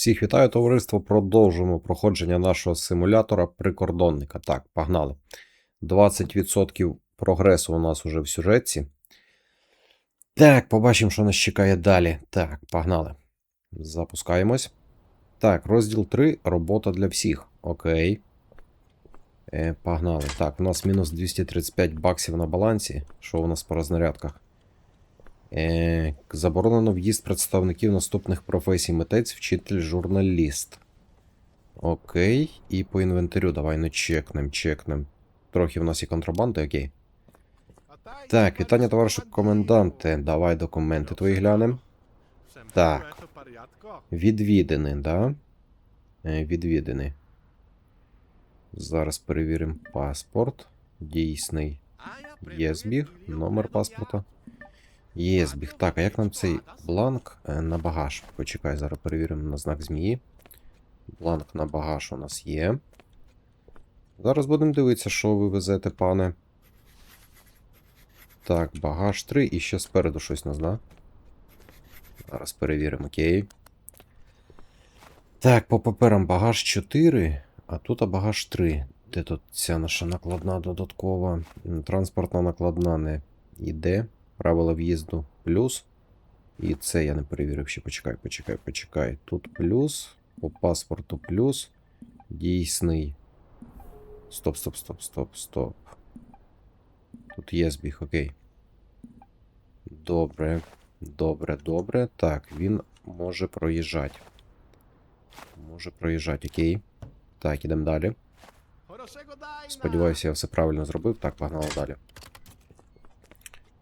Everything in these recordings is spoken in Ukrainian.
Всіх вітаю, товариство. Продовжуємо проходження нашого симулятора прикордонника. Так, погнали. 20% прогресу у нас уже в сюжетці. Так, побачимо, що нас чекає далі. Так, погнали. Запускаємось. Так, розділ 3. Робота для всіх. Окей. Е, погнали. Так, у нас мінус 235 баксів на балансі. Що у нас по рознарядках? Е, заборонено в'їзд представників наступних професій: митець, вчитель, журналіст. Окей. І по інвентарю давай ну чекнем, чекнем. Трохи в нас є контрабанди, окей. Так, вітання, товаришу коменданте. Давай документи твої глянем. Так. Відвідини, да? Е, відвідини. Зараз перевіримо паспорт. Дійсний. Є збіг, номер паспорта. Є збіг. Так, а як нам цей бланк е, на багаж? Почекай, зараз перевіримо на знак змії. Бланк на багаж у нас є. Зараз будемо дивитися, що ви везете, пане. Так, багаж 3 і ще спереду щось нас, да? Зараз перевіримо, окей. Так, по паперам багаж 4, а тут багаж 3. Де тут ця наша накладна додаткова? Транспортна накладна не йде. Правила в'їзду плюс. І це я не перевірив ще. Почекай, почекай, почекай. Тут плюс. По паспорту плюс. Дійсний. Стоп, стоп, стоп, стоп, стоп. Тут є збіг, окей. Добре. Добре, добре. Так, він може проїжджати. Може проїжджати, окей. Так, ідемо далі. Сподіваюся, я все правильно зробив. Так, погнали далі.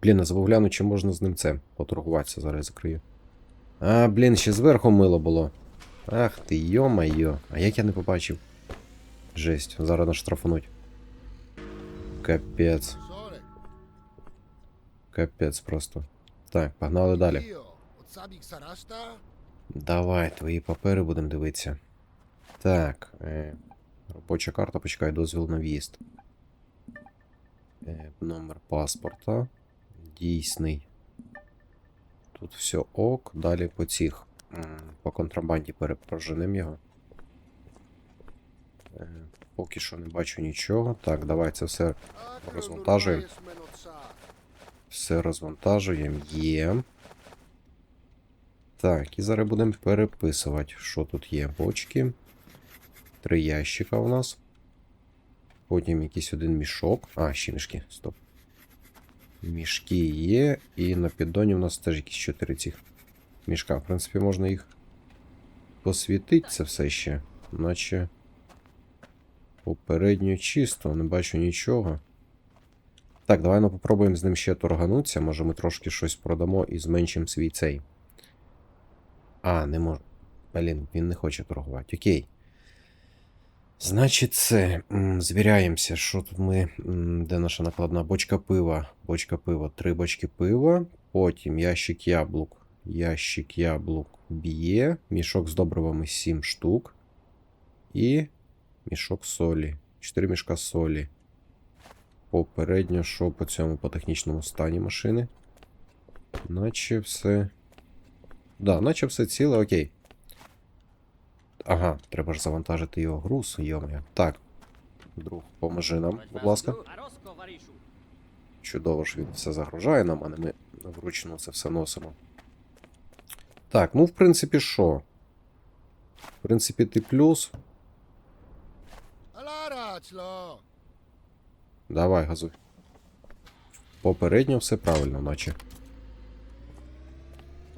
Блін, не забув чи можна з ним це поторгуватися, зараз я закрию. А, блін, ще зверху мило було. Ах ти, йо-майо. А як я не побачив? Жесть, зараз нас штрафануть. Капець, капець просто. Так, погнали далі. Давай, твої папери будемо дивитися. Так, е, робоча карта, почекай, дозвіл на в'їзд. Е, номер паспорта. Дійсний. Тут все ок. Далі по цих. По контрабанді перепроженемо його. Е, Поки що не бачу нічого. Так, давай це все розвантажуємо. Все розвантажуємо. Є. Так, і зараз будемо переписувати, що тут є. Бочки. Три ящика у нас. Потім якийсь один мішок. А, ще мішки, стоп. Мішки є, і на піддоні у нас теж якісь чотири цих мішка. В принципі, можна їх посвітити це все ще. Наче попередньо чисто, не бачу нічого. Так, давай ну попробуємо з ним ще торганутися. Може ми трошки щось продамо і зменшимо свій цей. А, не можу. Блін, він не хоче торгувати. Окей. Значить, це. Звіряємося, що тут ми. Де наша накладна? Бочка пива. Бочка пива. Три бочки пива. Потім ящик яблук. Ящик яблук б'є. Мішок з добривами 7 штук. І мішок солі. 4 мішка солі. Попередньо, що по цьому по технічному стані машини. Наче все. Да, наче все ціле, окей. Ага, треба ж завантажити його груз, йомає. Так. Друг, поможи нам, будь ласка. Чудово ж він все загружає нам, а не ми вручну це все носимо. Так, ну в принципі, що? В принципі, ти плюс. Давай, газуй. Попередньо все правильно, наче.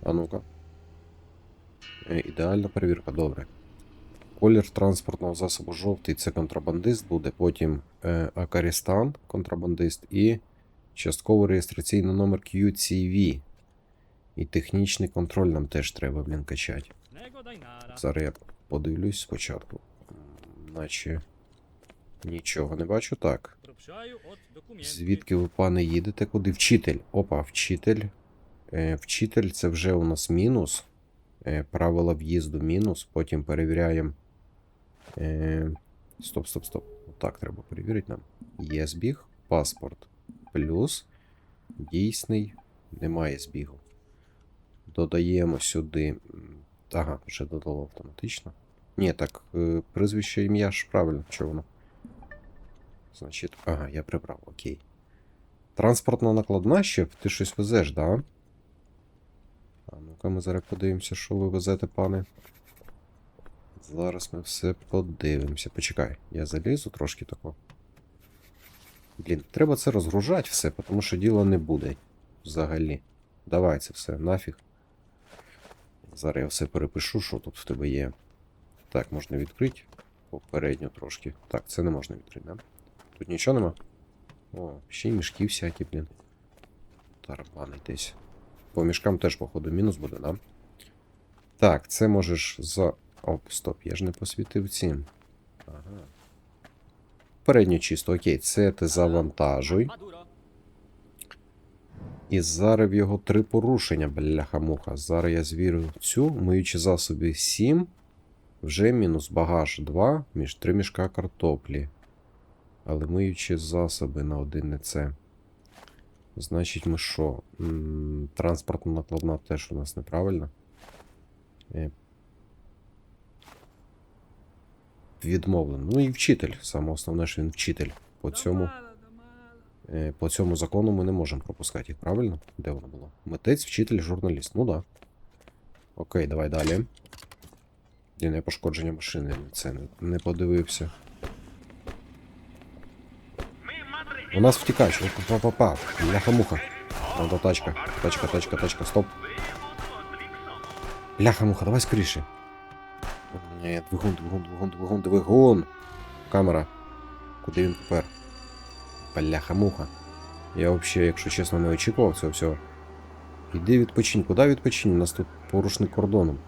А ну-ка. Е, Ідеальна перевірка, добре. Колір транспортного засобу жовтий це контрабандист буде, потім е, Акарістан, контрабандист, і частковий реєстраційний номер QCV. І технічний контроль нам теж треба, блін, качати. Зараз я подивлюсь спочатку. Наче нічого не бачу. Так. Звідки ви, пане, їдете? Куди? Вчитель. Опа, вчитель. Е, вчитель це вже у нас мінус. Е, правила в'їзду мінус. Потім перевіряємо. Е, стоп, стоп, стоп. Так, треба перевірити нам. Є збіг, паспорт. Плюс. Дійсний. Немає збігу. Додаємо сюди Ага, вже додало автоматично. Ні, так, е, прізвище ім'я ж правильно, що воно? Значить, ага, я прибрав, окей. Транспортна накладна ще, ти щось везеш, да? А ну-ка ми зараз подивимося, що ви везете, пане. Зараз ми все подивимося. Почекай, я залізу трошки тако. Блін, треба це розгружати все, тому що діла не буде. Взагалі. Давай це все, нафіг. Зараз я все перепишу, що тут в тебе є. Так, можна відкрити. Попередньо трошки. Так, це не можна відкрити, да? Тут нічого нема? О, ще й мішки всякі, блін. Тарабани десь. По мішкам теж, походу, мінус буде, да? Так, це можеш за. Оп, стоп, я ж не посвітив цим. Ага. Передньо чисто, окей, це ти завантажуй. І зараз його три порушення, бляха-муха. Зараз я звірю цю, миючи засоби 7, вже мінус багаж 2, між 3 мішка картоплі. Але миючи засоби на один не це. Значить, ми що? Транспортна накладна теж у нас неправильно. Е, Відмовлено. Ну і вчитель. Саме основне, що він вчитель. По цьому. Е, По цьому закону ми не можемо пропускати їх, правильно? Де воно було? Митець, вчитель, журналіст. Ну да. Окей, давай далі. Єдине пошкодження машини. Це не, не подивився. У нас втікач. Па-па-па. Ляха-муха. Надо тачка. Тачка, тачка, тачка. Стоп. Ляха-муха, давай скоріше. Ні, двигун, двигун, двигун, двигун, двигун. Камера. Куди він попер? Бляха-муха. Я взагалі, якщо чесно, не очікував цього всього. Іди відпочинь. Куди відпочинь? У нас тут порушник кордоном.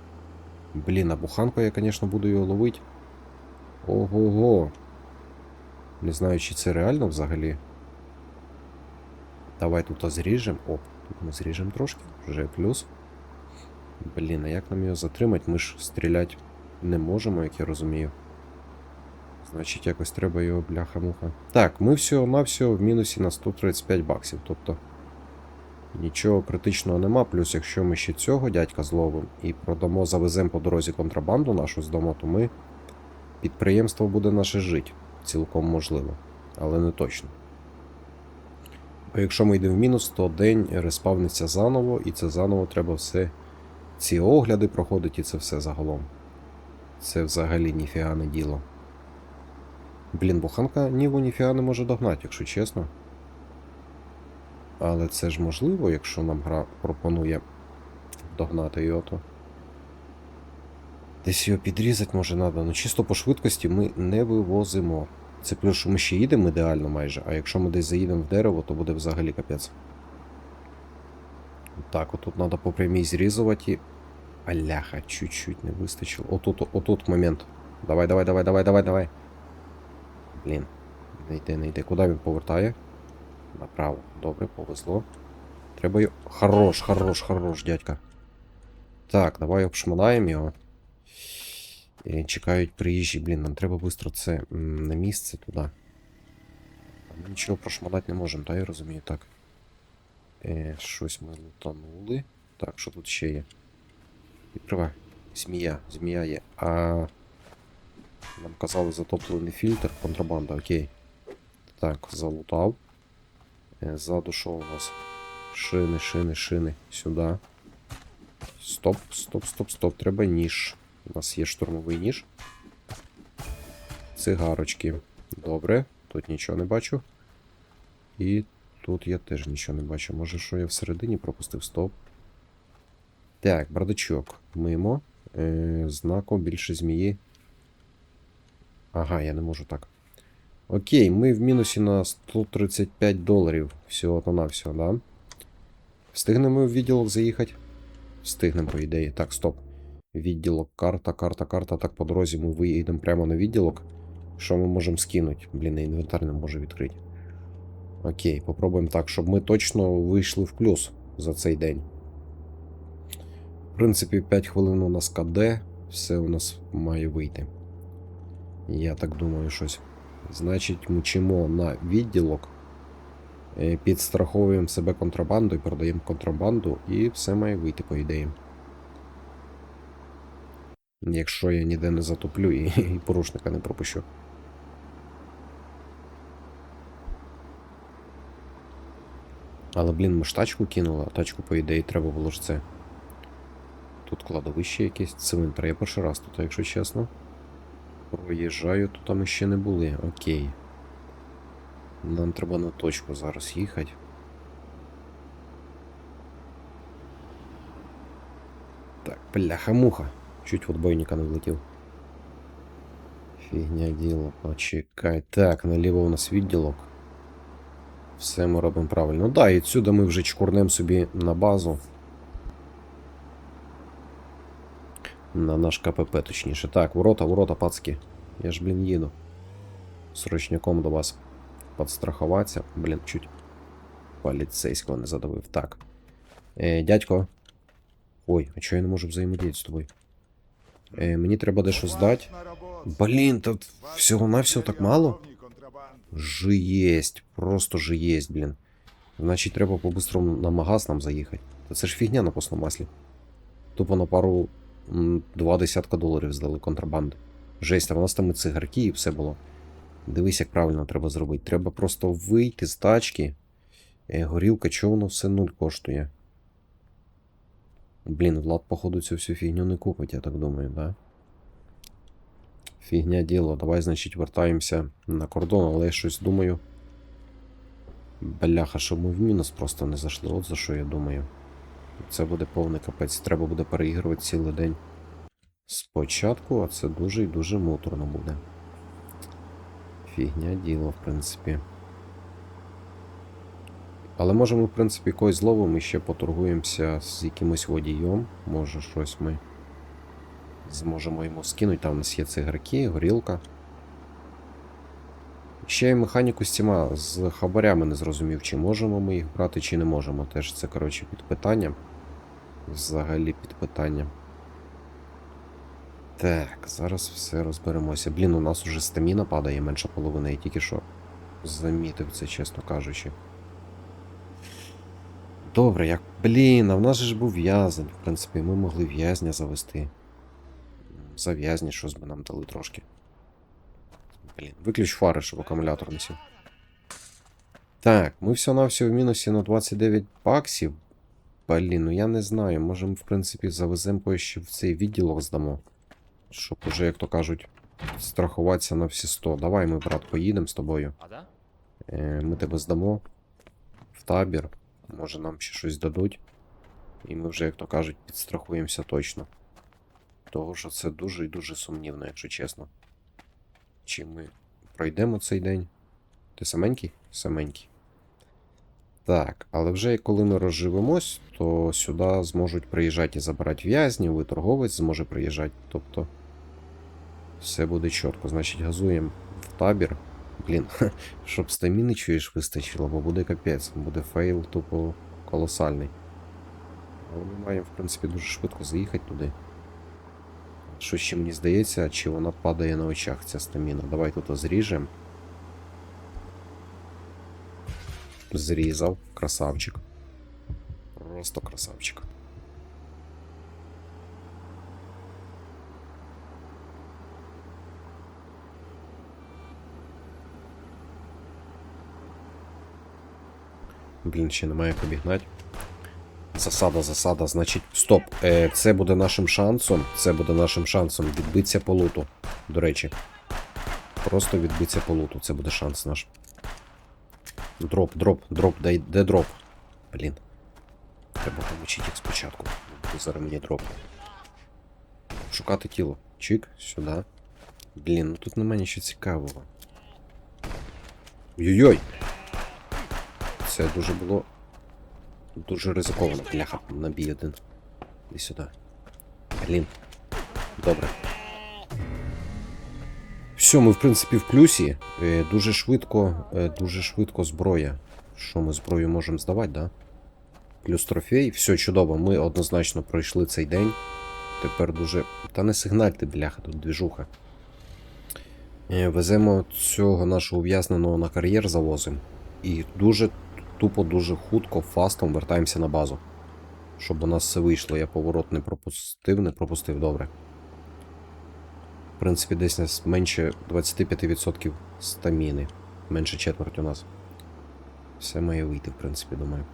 Блін, а буханку я, звісно, буду його ловити. Ого-го. Не знаю, чи це реально взагалі. Давай тут зріжемо. Оп, тут ми зріжемо трошки. Вже плюс. Блін, а як нам його затримати? Ми ж стріляти не можемо, як я розумію. Значить, якось треба його бляха-муха. Так, ми всього-навсього в мінусі на 135 баксів. Тобто нічого критичного нема. Плюс, якщо ми ще цього дядька зловимо і продамо, завеземо по дорозі контрабанду нашу здамо, то ми підприємство буде наше жити. Цілком можливо, але не точно. Бо якщо ми йдемо в мінус, то день респавниться заново, і це заново треба все. Ці огляди проходить і це все загалом. Це взагалі ніфіга не діло. Блін, буханка Ніву ніфіга не може догнати, якщо чесно. Але це ж можливо, якщо нам гра пропонує догнати його, то. Десь його підрізати може треба, ну чисто по швидкості ми не вивозимо. Це плюс, що ми ще їдемо ідеально майже, а якщо ми десь заїдемо в дерево, то буде взагалі капець. Так, отут треба по прямій зрізувати. Аляха, чуть-чуть не вистачило. Отут, отут момент. Давай, давай, давай, давай, давай, давай. Блін. Не йде, не йде. Куди він повертає? Направо. Добре, повезло. Треба його. Хорош, хорош, хорош, дядька. Так, давай обшманаємо його. І чекають приїжджі. Блін, нам треба швидко це на місце туди. Ми нічого прошманати не можемо, так я розумію, так. Е, щось ми лутанули. Так, що тут ще є? Відкривай. Змія, змія є. А. Нам казали затоплений фільтр, контрабанда, окей. Так, залутав. Е, Ззаду що у нас? Шини, шини, шини. Сюди. Стоп, стоп, стоп, стоп. Треба ніж. У нас є штурмовий ніж. Цигарочки. Добре, тут нічого не бачу. І тут я теж нічого не бачу. Може, що я всередині пропустив? Стоп. Так, бардачок. Мимо. Е, знаком більше змії. Ага, я не можу так. Окей, ми в мінусі на 135 доларів. Всього то на всього, да? Встигнемо в відділок заїхати? Встигнемо, по ідеї. Так, стоп. Відділок, карта, карта, карта. Так, по дорозі ми виїдемо прямо на відділок. Що ми можемо скинути? Блін, інвентар не можу відкрити. Окей, попробуємо так, щоб ми точно вийшли в плюс за цей день. В принципі, 5 хвилин у нас КД, все у нас має вийти. Я так думаю, щось. Значить, мчимо на відділок, е, підстраховуємо себе контрабандою, продаємо контрабанду і все має вийти, по ідеї. Якщо я ніде не затоплю і, і порушника не пропущу. Але, блін, ми ж тачку кинули, а тачку, по ідеї, треба було ж це. Тут кладовище якесь, цвинтар. Я перший раз тут, якщо чесно. Проїжджаю, то там ще не були. Окей. Нам треба на точку зараз їхати. Так, бляха-муха. Чуть в отбойника не влетів. Фігня діло, почекай. Так, наліво у нас відділок. Все ми робимо правильно. Ну да, і відсюди ми вже чкурнем собі на базу. На наш КПП, точніше. Так, ворота, ворота, пацки. Я ж, блін, їду. Срочняком до вас подстрахуватися. Блін, чуть поліцейського не задавив. Так. Е, дядько. Ой, а чого я не можу взаємодіяти з тобою? Е, мені треба дещо здати. Блін, тут всього-навсього так мало? Жесть, просто жесть, блін. Значить, треба по-бистрому на магаз нам заїхати. Та це ж фігня на постному маслі. Тупо на пару два десятка доларів здали контрабанди. Жесть, а в нас там і цигарки, і все було. Дивись, як правильно треба зробити. Треба просто вийти з тачки. Е, горілка, чого воно все нуль коштує? Блін, Влад, походу, цю всю фігню не купить, я так думаю, да? Фігня діло. Давай, значить, вертаємося на кордон, але я щось думаю. Бляха, щоб ми в мінус просто не зайшли. От за що я думаю. Це буде повний капець. Треба буде переігрувати цілий день. Спочатку, а це дуже і дуже муторно буде. Фігня діло, в принципі. Але можемо, в принципі, когось зловимо і ще поторгуємося з якимось водієм. Може, щось ми зможемо йому скинути. Там у нас є цигарки, горілка. Ще й механіку з цими з хабарями не зрозумів, чи можемо ми їх брати, чи не можемо. Теж це, коротше, під питанням. Взагалі під питанням. Так, зараз все розберемося. Блін, у нас уже стаміна падає менше половини, я тільки що замітив це, чесно кажучи. Добре, як. Блін, а в нас же ж був в'язень. В принципі, ми могли в'язня завести. За в'язні щось би нам дали трошки. Блін, виключ фари, щоб акумулятор не сів. Так, ми все-навсього в мінусі на 29 баксів. Блін, ну я не знаю. Може ми, в принципі, завеземо ще в цей відділок здамо. Щоб уже, як то кажуть, страхуватися на всі 100. Давай ми, брат, поїдемо з тобою. Е, ми тебе здамо в табір. Може нам ще щось дадуть. І ми вже, як то кажуть, підстрахуємося точно. Того що це дуже і дуже сумнівно, якщо чесно. Чи ми пройдемо цей день? Ти саменький? Саменький. Так, але вже коли ми розживемось, то сюди зможуть приїжджати і забирати в'язнів, і торговець зможе приїжджати. Тобто все буде чітко. Значить, газуємо в табір. Блін, щоб стаміни чуєш вистачило, бо буде капець, буде фейл тупо колосальний. Але ми маємо, в принципі, дуже швидко заїхати туди. Що ще мені здається, чи вона падає на очах, ця стаміна. Давай тут зріжемо. Зрізав, красавчик. Просто красавчик. Блін, ще немає як обігнати. Засада, засада, значить. Стоп. Е, це буде нашим шансом. Це буде нашим шансом відбитися по луту. До речі. Просто відбитися по луту. Це буде шанс наш. Дроп, дроп, дроп, дай, де дроп? Блін. Треба помочити їх спочатку. Бо Зараз мені дроп. Шукати тіло. Чик, сюди. Блін, ну тут немає нічого цікавого. Ой-ой-ой! Це дуже було. Дуже ризиковано. Бляха, набій один. Іди сюди. Блін. Добре. Все, ми в принципі в плюсі. Е, дуже швидко, е, дуже швидко зброя. Що ми зброю можемо здавати, да? Плюс трофей. Все чудово. Ми однозначно пройшли цей день. Тепер дуже. Та не сигнальте, бляха, тут двіжуха. Е, Веземо цього нашого ув'язненого на кар'єр завозимо. І дуже тупо, дуже хутко, фастом вертаємося на базу. Щоб у нас все вийшло. Я поворот не пропустив, не пропустив, добре. Принципі, десь менше 25% стаміни. Менше четверть у нас. Все має вийти, в принципі, думаю.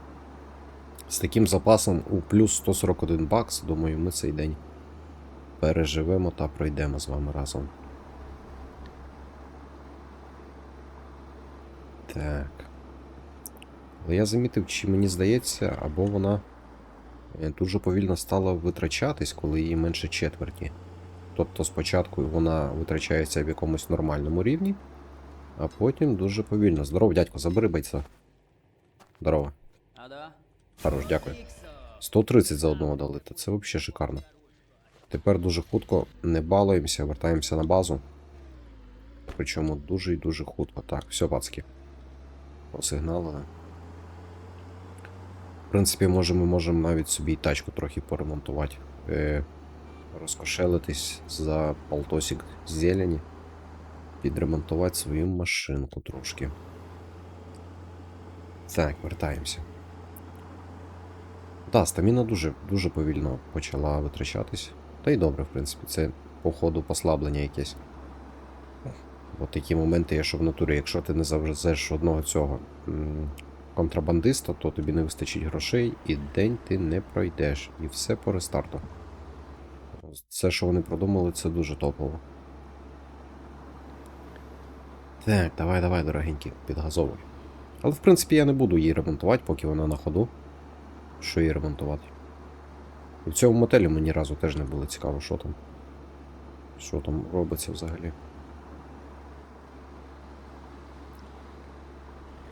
З таким запасом у плюс 141 бакс, думаю, ми цей день переживемо та пройдемо з вами разом. Так. Але я замітив, чи мені здається, або вона е, дуже повільно стала витрачатись, коли її менше четверті. Тобто спочатку вона витрачається в якомусь нормальному рівні, а потім дуже повільно. Здоров, дядько, забери бойця. Здорово. Хорош, дякую. 130 за одного дали, та це взагалі шикарно. Тепер дуже хутко не балуємося, вертаємося на базу. Причому дуже і дуже хутко. Так, все, пацки. Посигналили. В принципі, може, ми можемо навіть собі і тачку трохи поремонтувати. Е, розкошелитись за полтосик зелені. Підремонтувати свою машинку трошки. Так, вертаємося. Так, стаміна дуже, дуже повільно почала витрачатись. Та й добре, в принципі, це по ходу послаблення якесь. От такі моменти є, що в натурі, якщо ти не завезеш одного цього контрабандиста, то тобі не вистачить грошей, і день ти не пройдеш. І все по рестарту. Це, що вони продумали, це дуже топово. Так, давай, давай, дорогенький, підгазовуй. Але в принципі я не буду її ремонтувати, поки вона на ходу. Що її ремонтувати? І в цьому мотелі мені разу теж не було цікаво, що там. Що там робиться взагалі.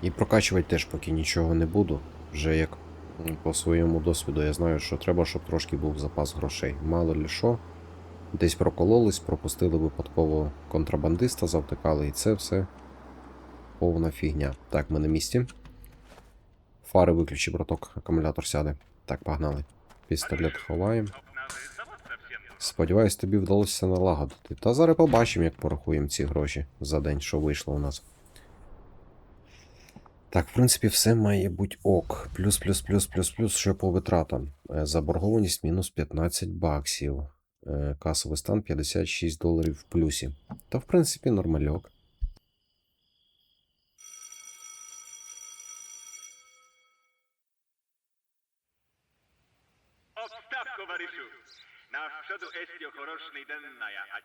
І прокачувати теж поки нічого не буду. Вже як по своєму досвіду я знаю, що треба, щоб трошки був запас грошей. Мало лі що. Десь прокололись, пропустили випадково контрабандиста, завтикали, і це все повна фігня. Так, ми на місці. Фари виключи, браток, акумулятор сяде. Так, погнали. Пістолет ховаємо. Сподіваюсь, тобі вдалося налагодити. Та зараз побачимо, як порахуємо ці гроші за день, що вийшло у нас. Так, в принципі, все має бути ок. Плюс, плюс, плюс, плюс, плюс, що по витратам. Е, Заборгованість мінус 15 баксів. Е, Касовий стан 56 доларів в плюсі. Та, в принципі, нормальок. Odstav, tovarišu. Na vschodu esti hororočný den na ja, ať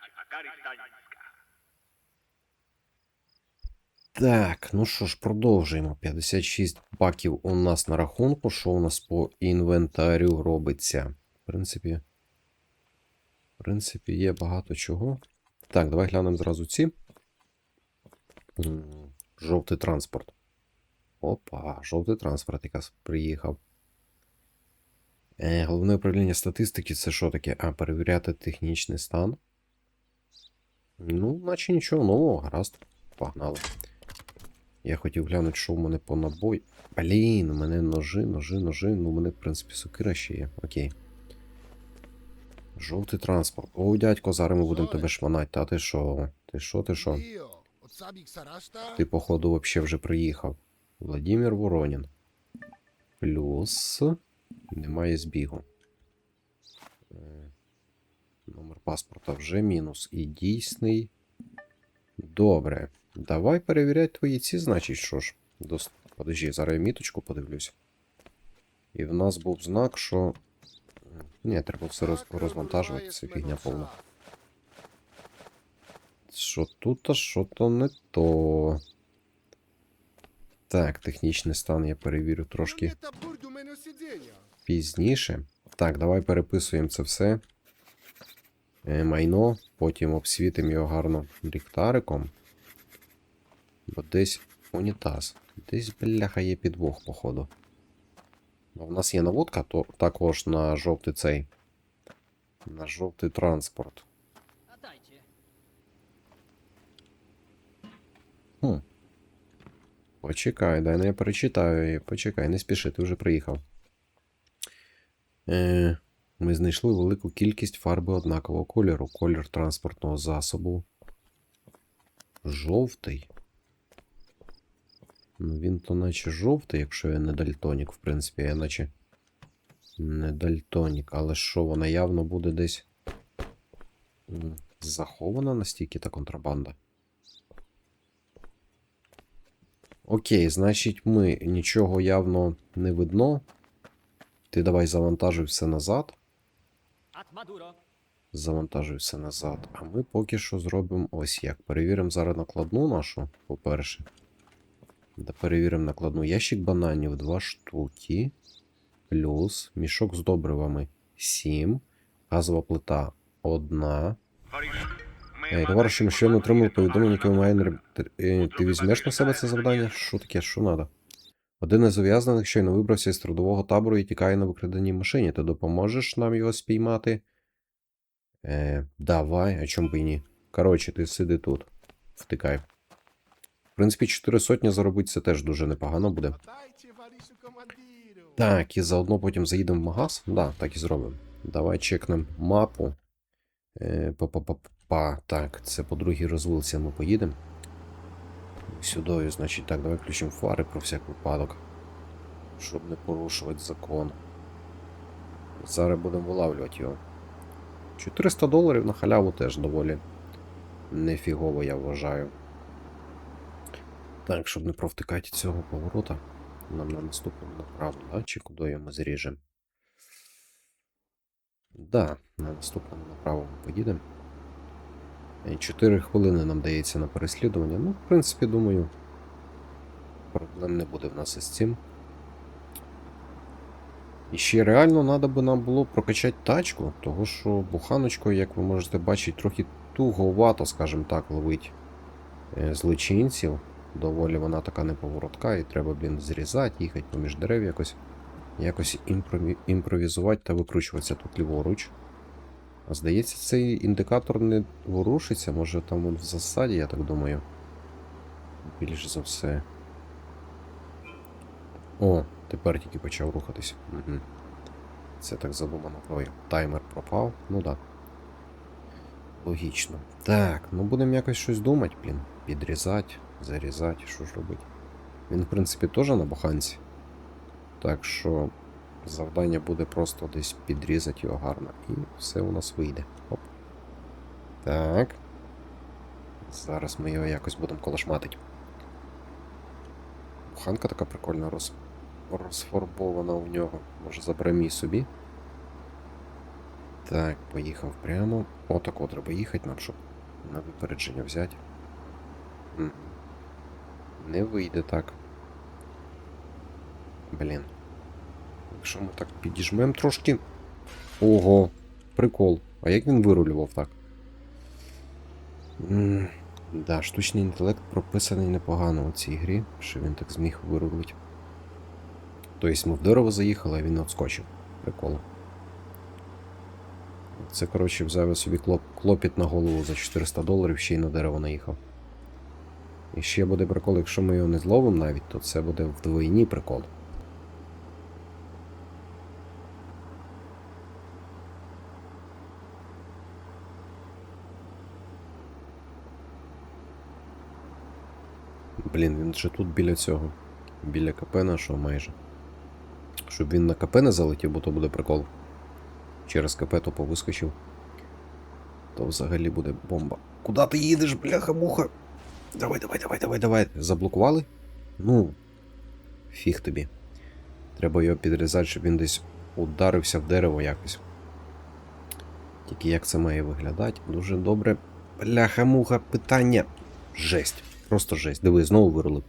Так, ну що ж, продовжуємо. 56 баків у нас на рахунку. Що у нас по інвентарю робиться? В принципі. В принципі, є багато чого. Так, давай глянемо зразу ці. Жовтий транспорт. Опа, жовтий транспорт якраз приїхав. Е, головне управління статистики це що таке? А, перевіряти технічний стан. Ну, наче нічого нового, гаразд. Погнали. Я хотів глянути, що в мене по набой. Блін, у мене ножи, ножи, ножи. Ну, у мене, в принципі, сокира ще є. Окей. Жовтий транспорт. О, дядько, зараз ми будемо тебе шманати. Та ти що? Ти що, ти що? Ти, походу, вообще вже приїхав. Владимир Воронін. Плюс. Немає збігу. Е, Номер паспорта вже мінус. І дійсний. Добре. Давай перевіряти твої ці, значить, що ж. Дос... Подожди, зараз я міточку подивлюсь. І в нас був знак, що. Ні, треба все роз... розвантажувати, це фігня повна. Що тут, а що то не то. Так, технічний стан я перевірю трошки пізніше. Так, давай переписуємо це все. Е, майно, потім обсвітимо його гарно ліхтариком. Бо десь унітаз. Десь, бляха, є підвох, походу. Ну, в нас є наводка, то також на жовтий цей. На жовтий транспорт. Хм. Почекай, дай ну я перечитаю. її. Почекай, не спіши, ти вже приїхав. Е, ми знайшли велику кількість фарби однакового кольору. Колір транспортного засобу. Жовтий. Ну, він то наче жовтий, якщо я не дальтонік, в принципі, я наче не дальтонік, але що, вона явно буде десь. захована настільки та контрабанда. Окей, значить, ми нічого явно не видно. Ти давай завантажуй все назад. Завантажуй все назад. А ми поки що зробимо ось як. Перевіримо зараз накладну нашу, по-перше. Да перевіримо накладну. Ящик бананів 2 штуки. Плюс мішок з добривами 7. Газова плита 1. Ей, товариші, ми щойно отримали повідомлення, яке не... Ти, е, ти візьмеш на себе це завдання? Що таке? Що треба? Один із ув'язнених щойно вибрався із трудового табору і тікає на викраденій машині. Ти допоможеш нам його спіймати? Е, давай, а чому б і ні? Коротше, ти сиди тут. Втикай. Принципі, 4 сотні заробити це теж дуже непогано буде. Так, і заодно потім заїдемо в магаз. Да, так і зробимо. Давай чекнемо мапу. Е, Па-па-па-па. Так, це по другій розвилці ми поїдемо. Сюдою, значить, так, давай включимо фари про всяк випадок. Щоб не порушувати закон. Зараз будемо вилавлювати його. 400 доларів на халяву теж доволі нефігово, я вважаю. Так, щоб не провтикати цього поворота, нам на наступному направо, да? Чи куди ми зріжемо? Да, на наступному направо ми поїдемо. 4 хвилини нам дається на переслідування. Ну, в принципі, думаю, проблем не буде в нас із цим. І ще реально треба би нам було прокачати тачку, того що буханочкою, як ви можете бачити, трохи туговато, скажімо так, ловить е, злочинців. Доволі вона така неповоротка, і треба, блін, зрізати, їхати поміж дерев якось. Якось імпрові... імпровізувати та викручуватися тут ліворуч. А здається, цей індикатор не ворушиться, може там він в засаді, я так думаю. Більш за все. О, тепер тільки почав рухатись. Угу. Це так задумано. Ой, таймер пропав. Ну так. Логічно. Так, ну будемо якось щось думати, блін. Підрізати, зарізати, що ж робити. Він, в принципі, теж на буханці. Так що завдання буде просто десь підрізати його гарно. І все у нас вийде. Оп. Так. Зараз ми його якось будемо колошматити. Буханка така прикольна роз... розфарбована у нього. Може заберемо її собі. Так, поїхав прямо. Отако треба їхати нам, щоб на випередження взяти. М. Не вийде так. Блін. Якщо ми так підіжмемо трошки. Ого, прикол. А як він вирулював так? М, Да, штучний інтелект прописаний непогано у цій грі, що він так зміг вирулити. Тобто ми в дерево заїхали, а він отскочив. Прикол. Це, коротше, взяв собі клоп, клопіт на голову за 400 доларів, ще й на дерево наїхав. І ще буде прикол, якщо ми його не зловимо навіть, то це буде вдвойні прикол. Блін, він же тут біля цього. Біля КП нашого майже. Щоб він на КП не залетів, бо то буде прикол. Через КП то повискочив. То взагалі буде бомба. Куда ти їдеш, бляха-муха? Давай, давай, давай, давай, давай. Заблокували? Ну. Фіг тобі. Треба його підрізати, щоб він десь ударився в дерево якось. Тільки як це має виглядати? Дуже добре. Бляха-муха, питання. Жесть. Просто жесть. Диви, знову вирулив.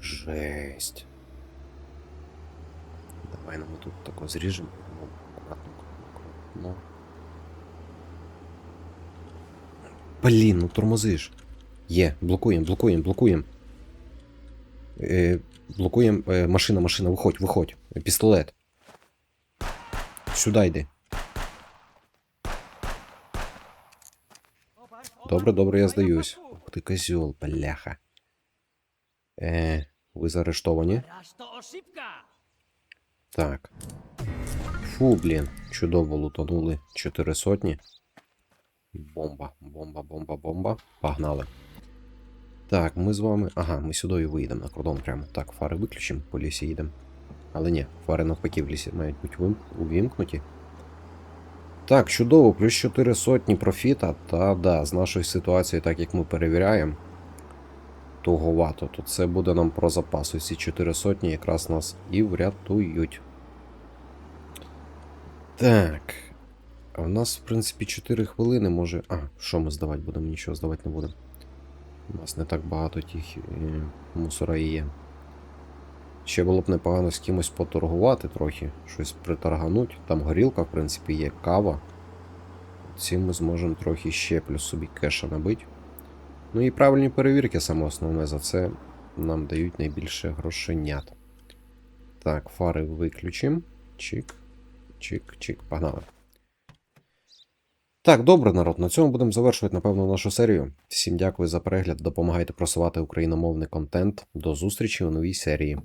Жесть. Давай ми тут тако зріжемо. Ну. Блін, ну тормозиш. Є, блокуємо, блокуємо, блокуємо. Е, блокуємо. Е, машина, машина, виходь, виходь. Пістолет. Сюди йди. Добре, добре, я здаюсь. Ух ти козьол, бляха. Е, ви заарештовані. Так. Фу, блін. Чудово лутанули 4 сотні. Бомба, бомба, бомба, бомба. Погнали. Так, ми з вами. Ага, ми сюди виїдемо на кордон прямо. Так, фари виключимо, по лісі їдемо. Але ні, фари навпаки в лісі мають бути увімкнуті. Так, чудово, плюс 4 сотні профіта. Та да, з нашою ситуацією, так як ми перевіряємо, туговато, то це буде нам про запас. Ці 4 сотні якраз нас і врятують. Так. А в нас, в принципі, 4 хвилини може. А, що ми здавати будемо? Нічого здавати не будемо. У нас не так багато тих е, мусора є. Ще було б непогано з кимось поторгувати трохи, щось приторгануть. Там горілка, в принципі, є кава. Цим ми зможемо трохи ще плюс собі кеша набити. Ну і правильні перевірки, саме основне, за це нам дають найбільше грошенят. Так, фари виключимо. Чик, чик, чик, погнали. Так, добре, народ. На цьому будемо завершувати, напевно, нашу серію. Всім дякую за перегляд. Допомагайте просувати україномовний контент. До зустрічі у новій серії.